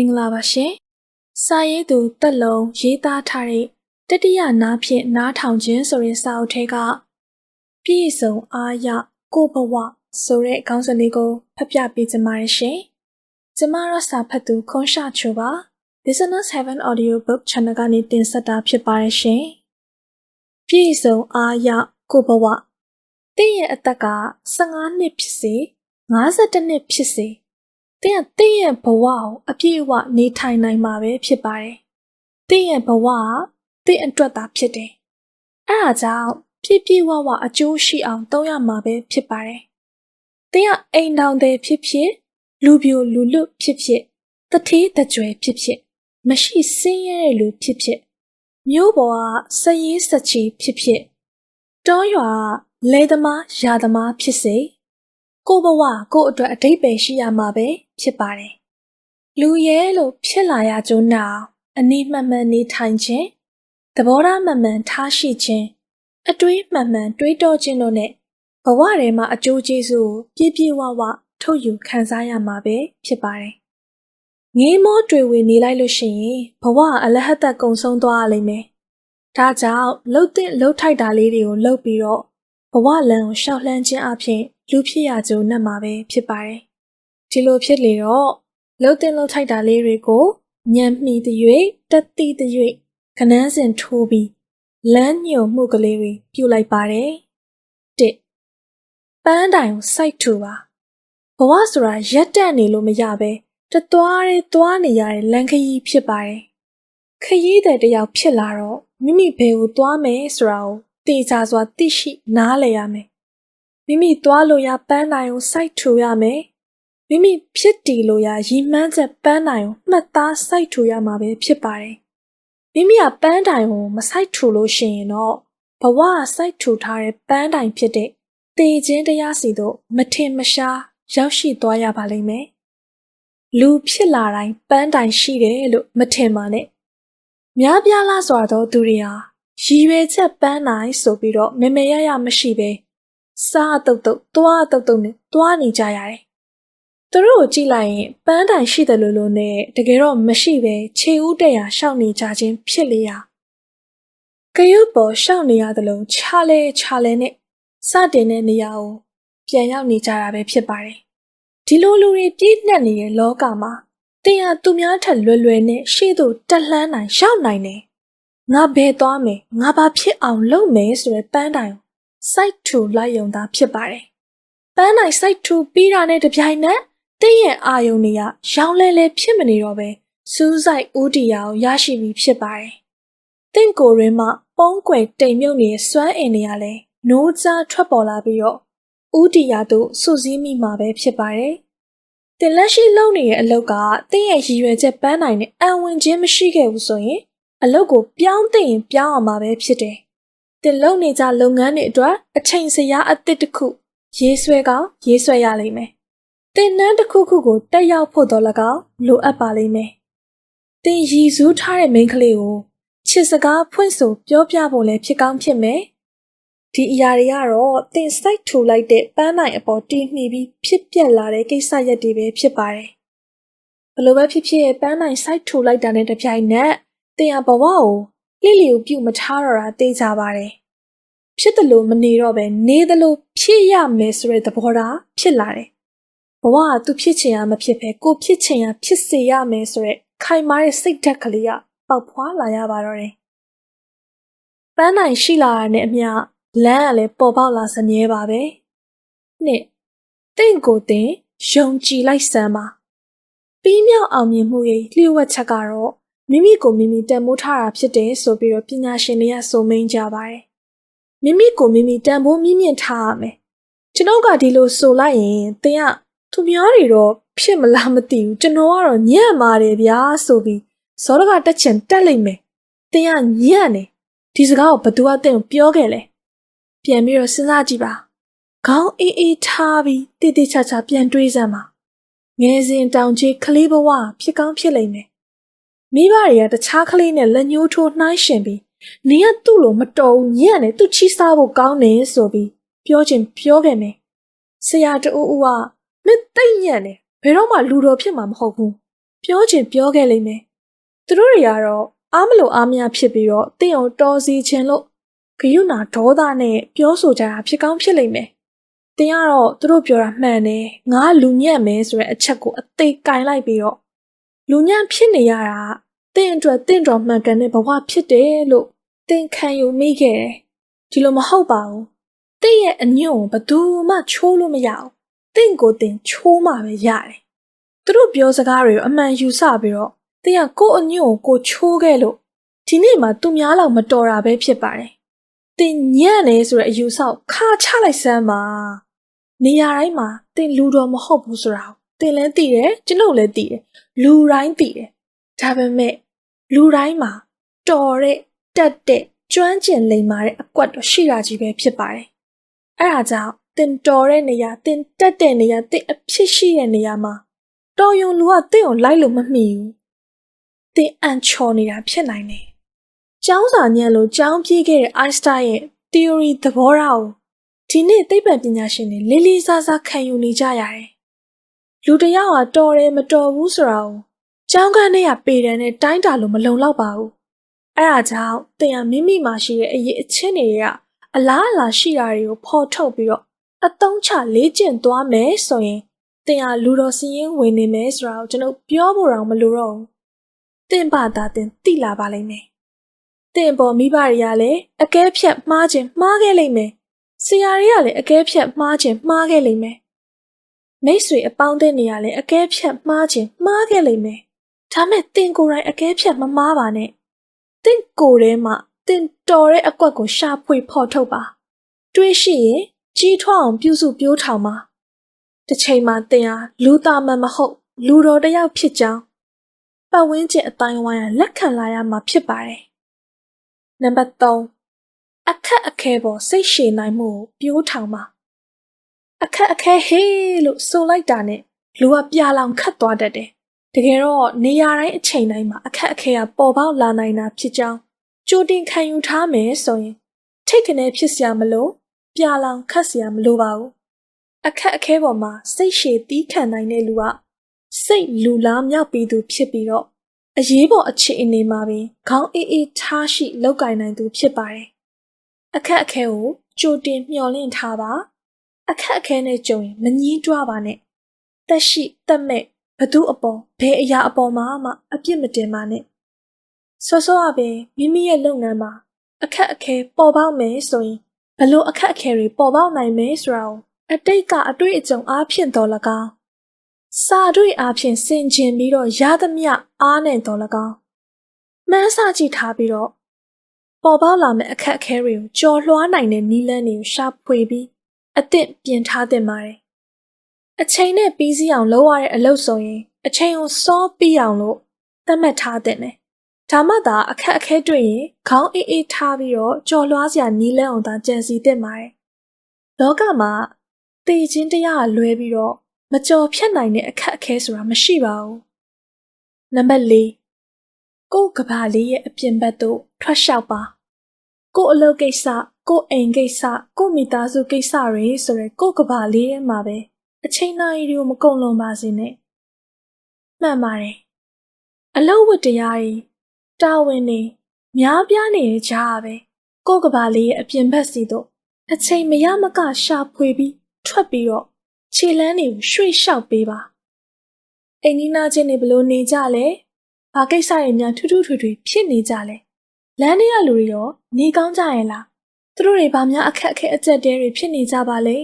မင်္ဂလာပါရှင်။စာရေးသူတက်လုံးရေးသားထားတဲ့တတိယနားဖြင့်နားထောင်ခြင်းဆိုတဲ့စာအုပ်ထဲကပြည့်စုံအားရကိုဘဝဆိုတဲ့ခေါင်းစဉ်လေးကိုဖတ်ပြပေးကြပါရရှင်။ကျမတို့စာဖတ်သူခွန်ရှာချိုပါ။ Business Heaven Audio Book Channel ကနေတင်ဆက်တာဖြစ်ပါရရှင်။ပြည့်စုံအားရကိုဘဝတင့်ရဲ့အသက်က15နှစ်ဖြစ်စေ52နှစ်ဖြစ်စေ။ တင်းကတင်းရဲ့ဘဝကိုအပြည့်အဝနေထိုင်နိုင်မှာပဲဖြစ်ပါတယ်။တင်းရဲ့ဘဝကတင်းအတွက်သာဖြစ်တယ်။အဲဒါကြောင့်ပြည့်ပြည့်ဝဝအကျိုးရှိအောင်သုံးရမှာပဲဖြစ်ပါတယ်။တင်းကအိမ်တောင်တဲ့ဖြစ်ဖြစ်လူပြိုလူလွတ်ဖြစ်ဖြစ်တထေးတကြွယ်ဖြစ်ဖြစ်မရှိစင်းရဲတဲ့လူဖြစ်ဖြစ်မျိုးပေါ်ကစရေးစချီဖြစ်ဖြစ်တောရွာလဲသမားရာသမားဖြစ်စေ ကိုဘဝကိုအတွက်အတိတ်ပဲရှိရမှာပဲဖြစ်ပါတယ်။လူရဲလို့ဖြစ်လာရကြုံနောက်အနည်းမှန်မှန်နေထိုင်ခြင်းသဘောထားမှန်မှန်ထားရှိခြင်းအတွေးမှန်မှန်တွေးတောခြင်းတို့နဲ့ဘဝထဲမှာအကျိုးကျေးဇူးကိုပြည့်ပြည့်ဝဝထုတ်ယူခံစားရမှာပဲဖြစ်ပါတယ်။ငေးမောတွေ့ဝေနေလိုက်လို့ရှိရင်ဘဝအလဟတ်သက်ကုံဆုံးသွားရလိမ့်မယ်။ဒါကြောင့်လှုပ်တဲ့လှုပ်ထိုက်တာလေးတွေကိုလှုပ်ပြီးတော့ ဘဝလမ်းကိုရှောက်လှမ်းခြင်းအပြင်လူဖြစ်ရကြုံနဲ့မှာပဲဖြစ်ပါတယ်။ဒီလိုဖြစ်လေတော့လှုပ်တဲ့လှုပ်ထိုက်တာလေးတွေကိုညံမှီတဲ့၍တက်တိတဲ့၍ခနန်းစဉ်ထိုးပြီးလမ်းညွန်မှုကလေးတွေပြုလိုက်ပါတယ်။တစ်ပန်းတိုင်ကိုစိုက်ထူပါဘဝဆိုတာရက်တက်နေလို့မရပဲတသွားရဲသွားနေရတဲ့လမ်းခရီးဖြစ်ပါတယ်။ခရီးတဲ့တယောက်ဖြစ်လာတော့မိမိဘယ်ကိုသွားမယ်ဆိုတာကို တေချာစွာသိရှိနားလည်ရမယ်။မိမိသွားလို့ရပန်းတိုင်ကိုစိုက်ထူရမယ်။မိမိဖြစ်တည်လို့ရရီမှန်းချက်ပန်းတိုင်ကိုမှတ်သားစိုက်ထူရမှာပဲဖြစ်ပါတယ်။မိမိကပန်းတိုင်ကိုမစိုက်ထူလို့ရှိရင်တော့ဘဝစိုက်ထူထားတဲ့ပန်းတိုင်ဖြစ်တဲ့တေခြင်းတရားစီတို့မထင်မရှားရောက်ရှိသွားရပါလိမ့်မယ်။လူဖြစ်လာတိုင်းပန်းတိုင်ရှိတယ်လို့မထင်ပါနဲ့။များပြားလားဆိုတော့သူတွေဟာ ရည်ရွယ်ချက်ပန်းနိုင်ဆိုပြီးတော့မေမေရရမရှိပဲစားအတုတ်တုတ်သွားအတုတ်တုတ်နဲ့သွားနေကြရတယ်။သူတို့ကိုကြည့်လိုက်ရင်ပန်းတိုင်ရှိတယ်လို့လို့နဲ့တကယ်တော့မရှိပဲခြေဦးတက်ရရှောက်နေကြခြင်းဖြစ်လေရာကရုပ်ပေါ်ရှောက်နေရတယ်လို့ခြားလဲခြားလဲနဲ့စတင်တဲ့နေရာကိုပြန်ရောက်နေကြတာပဲဖြစ်ပါတယ်။ဒီလိုလူတွေပြည့်နှက်နေတဲ့လောကမှာတင်ဟာသူများထက်လွယ်လွယ်နဲ့ရှေ့သို့တက်လှမ်းနိုင်ရောက်နိုင်တယ်။ ငါဘယ်သွားမယ်ငါဘာဖြစ်အောင်လုပ်မယ်ဆိုတဲ့ပန်းတိုင်ကိုစိုက်ထူလိုက်ယုံသားဖြစ်ပါတယ်။ပန်းတိုင်စိုက်ထူပြီးတာနဲ့တပြိုင်နက်တင်းရဲ့အာယုံတွေကရောင်းလဲလဲဖြစ်မနေတော့ပဲစူးစိုက်ဦးတီယာကိုရရှိပြီးဖြစ်ပါတယ်။တင့်ကိုရင်းမှပုံးကွယ်တိမ်မြုပ်နေတဲ့စွမ်းအင်တွေကလည်းနိုးကြားထွက်ပေါ်လာပြီးတော့ဦးတီယာတို့စုစည်းမိမှာပဲဖြစ်ပါတယ်။တင်လက်ရှိလုပ်နေတဲ့အလုပ်ကတင်းရဲ့ရည်ရွယ်ချက်ပန်းနိုင်တဲ့အံဝင်ခြင်းမရှိခဲ့ဘူးဆိုရင် အလုပ်ကိုပြောင်းသိရင်ပြောင်းအောင်မှာပဲဖြစ်တယ်။တင်လုပ်နေကြလုပ်ငန်းတွေအတွက်အချိန်စရာအသစ်တစ်ခုရေးဆွဲကောင်းရေးဆွဲရလိမ့်မယ်။တင်နန်းတစ်ခုခုကိုတက်ရောက်ဖို့တော့၎င်းလိုအပ်ပါလိမ့်မယ်။တင်ရည်စူးထားတဲ့မိန်းကလေးကိုချစ်စကားဖွင့်ဆိုပြောပြဖို့လည်းဖြစ်ကောင်းဖြစ်မယ်။ဒီအရာတွေကတော့တင်စိုက်ထူလိုက်တဲ့ပန်းနိုင်အပေါ်တီးနှီးပြီးဖြစ်ပျက်လာတဲ့ကိစ္စရပ်တွေပဲဖြစ်ပါတယ်။ဘလို့ပဲဖြစ်ဖြစ်ပန်းနိုင်စိုက်ထူလိုက်တာနဲ့တပြိုင်နက် တင်ရဘဝကိုလိလီကိုပြုတ်မထားတော့တာသိကြပါတယ်။ဖြစ်တယ်လို့မနေတော့ပဲနေတယ်လို့ဖြစ်ရမယ်ဆိုတဲ့သဘောထားဖြစ်လာတယ်။ဘဝကသူဖြစ်ချင်ရမဖြစ်ပဲကိုဖြစ်ချင်ရဖြစ်စေရမယ်ဆိုတဲ့ခိုင်မာတဲ့စိတ်ဓာတ်ကလေးကပေါက်ဖွာလာရပါတော့တယ်။ပန်းနိုင်ရှိလာတာနဲ့အမျှလမ်းကလည်းပေါ်ပေါက်လာစမြဲပါပဲ။နှစ်တင့်ကိုတင်ယုံကြည်လိုက်စမ်းပါ။ပြီးမြောက်အောင်မြင်မှုရဲ့လျှို့ဝှက်ချက်ကတော့ မိမိကိုမိမိတန်ဖိုးထားတာဖြစ်တယ်ဆိုပြီးတော့ပညာရှင်တွေကဆိုမိန်ကြပါတယ်။မိမိကိုမိမိတန်ဖိုးမြင့်မြင့်ထားရမယ်။ကျွန်တော်ကဒီလိုဆိုလိုက်ရင်တင်ကသူများတွေတော့ဖြစ်မလားမသိဘူးကျွန်တော်ကတော့ညံ့ပါတယ်ဗျာဆိုပြီးဇောရကတက်ချင်တက်လိုက်မယ်။တင်ကညံ့နေဒီစကားကိုဘသူကတင်ကိုပြောခဲ့လဲ။ပြန်ပြီးတော့စဉ်းစားကြည့်ပါ။ခေါင်းအေးအေးထားပြီးတိတိကျကျပြန်တွေးစမ်းပါ။ငယ်စဉ်တောင်ကြီးကလေးဘဝဖြစ်ကောင်းဖြစ်လိမ့်မယ် မိဘတွေကတခြားကလေးနဲ့လက်ညှိုးထိုးနှိုင်းရှင်ပြီးနင်ကသူ့လိုမတော်ဘူးညံ့တယ်သူချီးစားဖို့ကောင်းတယ်ဆိုပြီးပြောချင်ပြောခဲ့မယ်။ဆရာတူဦးကမင်းတိတ်ညံ့တယ်ဘယ်တော့မှလူတော်ဖြစ်မှာမဟုတ်ဘူးပြောချင်ပြောခဲ့လိမ့်မယ်သူတို့တွေကတော့အားမလို့အားမရဖြစ်ပြီးတော့တင့်အောင်တော်စီခြင်းလို့ဂယုဏဒေါသနဲ့ပြောဆိုကြတာဖြစ်ကောင်းဖြစ်လိမ့်မယ်တင်ကတော့သူတို့ပြောတာမှန်တယ်ငါလူညံ့မယ်ဆိုတဲ့အချက်ကိုအသေးကင်လိုက်ပြီးတော့ လူညံ့ဖြစ်နေရတာတင့်အတွက်တင့်တော်မှန်ကန်တဲ့ဘဝဖြစ်တယ်လို့တင်ခံယူမိခဲ့တယ်ဒီလိုမဟုတ်ပါဘူးတင့်ရဲ့အညွန့်ကိုဘယ်သူမှချိုးလို့မရအောင်တင့်ကိုတင်ချိုးမှပဲရတယ်သူတို့ပြောစကားတွေကိုအမှန်ယူဆပြီးတော့တင်ကကိုယ့်အညွန့်ကိုကိုချိုးခဲ့လို့ဒီနေ့မှသူများလောက်မတော်တာပဲဖြစ်ပါတယ်တင်ညံ့နေဆိုတဲ့အယူဆောက်ခါချလိုက်စမ်းပါနေရာတိုင်းမှာတင်လူတော်မဟုတ်ဘူးဆိုတာ ကိုတင်လည်းသိတယ်ကျွန်ုပ်လည်းသိတယ်လူတိုင်းသိတယ်ဒါပေမဲ့လူတိုင်းမှာတော်တဲ့တက်တဲ့ကျွမ်းကျင်လိမ္မာတဲ့အကွက်တော့ရှိတာကြီးပဲဖြစ်ပါတယ်အဲ့ဒါကြောင့်တင်တော်တဲ့နေရာတင်တက်တဲ့နေရာတင်အဖြစ်ရှိတဲ့နေရာမှာတော်ယုံလူကတင့်ကိုလိုက်လို့မမှီဘူးတင်အန်ချော်နေတာဖြစ်နိုင်တယ်ကျောင်းစာညံလို့ကျောင်းပြေးခဲ့တဲ့ Einstein ရဲ့ theory သဘောထားကိုဒီနေ့သိပ္ပံပညာရှင်တွေလေးလေးစားစားခံယူနေကြရတယ်။ လူတစ်ယောက်ဟာတော်တယ်မတော်ဘူးဆိုတာကိုကျောင်းကန်းထဲကပေတံနဲ့တိုင်းတာလို့မလုံလောက်ပါဘူး။အဲဒါကြောင့်တင်ဟာမိမိမှာရှိတဲ့အရေးအချင်းတွေကအလားအလာရှိတာတွေကိုဖော်ထုတ်ပြီးတော့အသုံးချလေ့ကျင့်သွားမယ်ဆိုရင်တင်ဟာလူတော်စည်ရင်ဝင်နေမယ်ဆိုတာကိုကျွန်တော်ပြောဖို့တော့မလိုတော့ဘူး။တင်ပါတာတင်သိလာပါလိမ့်မယ်။တင်ပေါ်မိဘတွေကလည်းအကဲဖြတ်မှားခြင်းမှားခဲ့လိမ့်မယ်။ဆရာတွေကလည်းအကဲဖြတ်မှားခြင်းမှားခဲ့လိမ့်မယ်။ မိတ်ဆွေအပေါင်းအသင်းတွေကလည်းအကဲဖြတ်မှားခြင်းမှားခဲ့လိမ့်မယ်။ဒါမဲ့တင်ကိုယ်တိုင်အကဲဖြတ်မမှားပါနဲ့။တင်ကိုယ်ထဲမှာတင်တော်တဲ့အကွက်ကိုရှာဖွေဖော်ထုတ်ပါ။တွေးရှိရင်ကြီးထွားအောင်ပြုစုပြောထောင်ပါ။တစ်ချိန်မှာတင်ဟာလူသားမှမဟုတ်လူတော်တစ်ယောက်ဖြစ်ကြောင်းပတ်ဝန်းကျင်အတိုင်းဝိုင်းကလက်ခံလာရမှာဖြစ်ပါတယ်။နံပါတ်3အခက်အခဲပေါ်စိတ်ရှည်နိုင်မှုကိုပြိုးထောင်ပါ အခက်အခဲဟေးလို့ဆိုလိုက်တာနဲ့လူကပြာလောင်ခတ်သွားတတ်တယ်တကယ်တော့နေရာတိုင်းအချိန်တိုင်းမှာအခက်အခဲကပေါ်ပေါက်လာနိုင်တာဖြစ်ကြောင်းကြိုတင်ခံယူထားမယ်ဆိုရင်ထိတ်ကနေဖြစ်စရာမလိုပြာလောင်ခတ်စရာမလိုပါဘူးအခက်အခဲပေါ်မှာစိတ်ရှည်တီးခံနိုင်တဲ့လူကစိတ်လူလားမြောက်ပြီးသူဖြစ်ပြီးတော့အရေးပေါ်အခြေအနေမှာပင်ခေါင်းအေးအေးထားရှိလောက်ကင်နိုင်သူဖြစ်ပါတယ်အခက်အခဲကိုကြိုတင်မျှော်လင့်ထားပါ အခက်အခဲနဲ့ကြုံရင်မငြင်းတွားပါနဲ့တက်ရှိတက်မဲ့ဘသူအပေါ်ဘယ်အရာအပေါ်မှာမှအပြစ်မတင်ပါနဲ့ဆောဆောအပင်မိမိရဲ့လုပ်ငန်းမှာအခက်အခဲပေါ်ပေါက်မယ်ဆိုရင်ဘလို့အခက်အခဲတွေပေါ်ပေါက်နိုင်မယ်ဆိုတာကိုအတိတ်ကအတွေ့အကြုံအားဖြင့်တော်၎င်းစာတွေ့အားဖြင့်ဆင်ခြင်ပြီးတော့ရသမျှအားနဲ့တော်၎င်းမှန်းဆကြည့်ထားပြီးတော့ပေါ်ပေါက်လာမယ့်အခက်အခဲတွေကိုကြော်လွှားနိုင်တဲ့နည်းလမ်းတွေကိုရှာဖွေပြီး အသင့်ပြင်ထားသင့်ပါတယ်။အချိန်နဲ့ပြီးစီးအောင်လုပ်ရတဲ့အလုပ်ဆိုရင်အချိန်ကိုစောပြီးအောင်လို့သတ်မှတ်ထားသင့်တယ်။ဒါမှသာအခက်အခဲတွေ့ရင်ခေါင်းအေးအေးထားပြီးတော့ကြော်လွှားစရာနည်းလမ်းအောင်သာကြံစီသင့်ပါတယ်။လောကမှာတည်ခြင်းတရားလွဲပြီးတော့မကြော်ဖြတ်နိုင်တဲ့အခက်အခဲဆိုတာမရှိပါဘူး။နံပါတ်၄ကိုယ်ကဘာလေးရဲ့အပြင်ဘက်သို့ထွက်လျှောက်ပါကိုယ်အလုပ်ကိစ္စ ကိုယ်အိမ်ကိစ္စကိုယ်မိသားစုကိစ္စတွေဆိုရယ်ကိုယ်ကဘာလေးထဲမှာပဲအချိန်နာရီတွေကိုမကုန်လွန်ပါစေနဲ့မှန်ပါတယ်အလုပ်ဝတ္တရားတွေတာဝန်တွေများပြားနေတဲ့ကြားပဲကိုယ်ကဘာလေးရဲ့အပြင်ဘက်စီတို့အချိန်မရမကရှာဖွေပြီးထွက်ပြီးတော့ခြေလန်းတွေကိုရွှေ့လျှောက်ပေးပါအိမ်နီးနားချင်းတွေဘလို့နေကြလဲဘာကိစ္စတွေများထူးထူးထွေထွေဖြစ်နေကြလဲလမ်းထဲကလူတွေရောနေကောင်းကြရဲ့လား သူတို့တွေဘာများအခက်အခဲအကျက်တဲတွေဖြစ်နေကြပါလဲ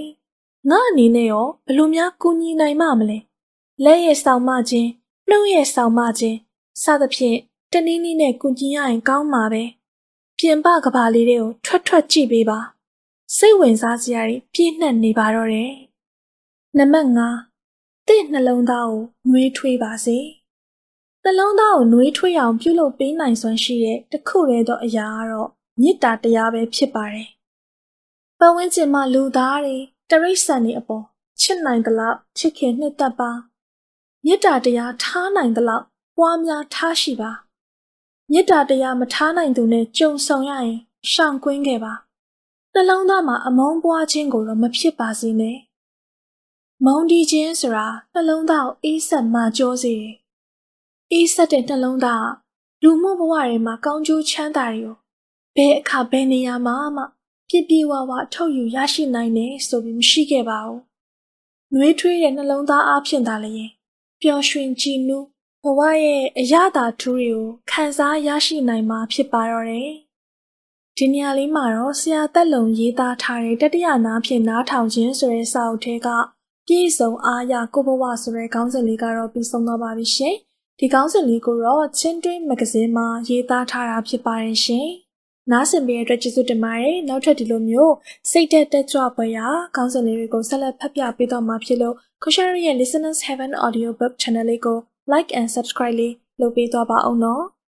ငါအနေနဲ့ရောဘလို့များကူညီနိုင်မှမလဲလက်ရဲ့ဆောင်မခြင်းနှုတ်ရဲ့ဆောင်မခြင်းစသဖြင့်တနည်းနည်းနဲ့ကူညီရရင်ကောင်းမှာပဲပြင်ပကဘာလေးတွေကိုထွက်ထွက်ကြည့်ပေးပါစိတ်ဝင်စားစရာတွေပြည့်နှက်နေပါတော့တယ်နံပါတ်5တင့်နှလုံးသားကိုနှွေးထွေးပါစေနှလုံးသားကိုနှွေးထွေးအောင်ပြုလုပ်ပေးနိုင်စွမ်းရှိတဲ့တခုတည်းသောအရာကတော့ မေတ္တာတရားပဲဖြစ်ပါတယ်။ပတ်ဝန်းကျင်မှာလူသားတွေတရိษံတွေအပေါ်ချစ်နိုင်သလောက်ချစ်ခင်နှစ်သက်ပါ။မေတ္တာတရားထားနိုင်သလောက်ပွားများထားရှိပါ။မေတ္တာတရားမထားနိုင်သူနဲ့ကြုံဆုံရရင်ရှောင်ကွင်းခဲ့ပါ။နှလုံးသားမှာအမုန်းပွားခြင်းကိုတော့မဖြစ်ပါစေနဲ့။မုန်းတီးခြင်းဆိုတာနှလုံးသားကိုအေးဆက်မှကြောစေတယ်အေးဆက်တဲ့နှလုံးသားလူမှုဘဝတွေမှာကောင်းကျိုးချမ်းသာတွေကို ဘယ်အခါဘယ်နေရာမှာမှပြည့်ပြည့်ဝဝထုတ်ယူရရှိနိုင်တယ်ဆိုပြီးမရှိခဲ့ပါဘူး။နှွေးထွေးတဲ့နှလုံးသားအားဖြင့်သာလျှင်ပျော်ရွှင်ကြည်နူးဘဝရဲ့အရသာထူးတွေကိုခံစားရရှိနိုင်မှာဖြစ်ပါတော့တယ်။ဒီနေရာလေးမှာတော့ဆရာတက်လုံရေးသားထားတဲ့တတိယနားဖြင့်နားထောင်ခြင်းဆိုတဲ့စာအုပ်ထဲကပြည့်စုံအားရကိုဘဝဆိုတဲ့ခေါင်းစဉ်လေးကတော့ပြီးဆုံးတော့ပါပြီရှင်။ဒီခေါင်းစဉ်လေးကိုတော့ချင်းတွင်းမဂ္ဂဇင်းမှာရေးသားထားတာဖြစ်ပါတယ်ရှင်။ နားဆင်ပေးတဲ့အတွက်ကျေးဇူးတင်ပါတယ်။နောက်ထပ်ဒီလိုမျိုးစိတ်သက်တက်ကြွပွဲရာခေါင်းစဉ်လေးတွေကိုဆက်လက်ဖတ်ပြပေးတော့မှာဖြစ်လို့ခုရှာရရဲ့ Listeners Heaven Audiobook Channel လေးကို like and subscribe လေးလုပ်ပေးသွားပါအောင်နော်။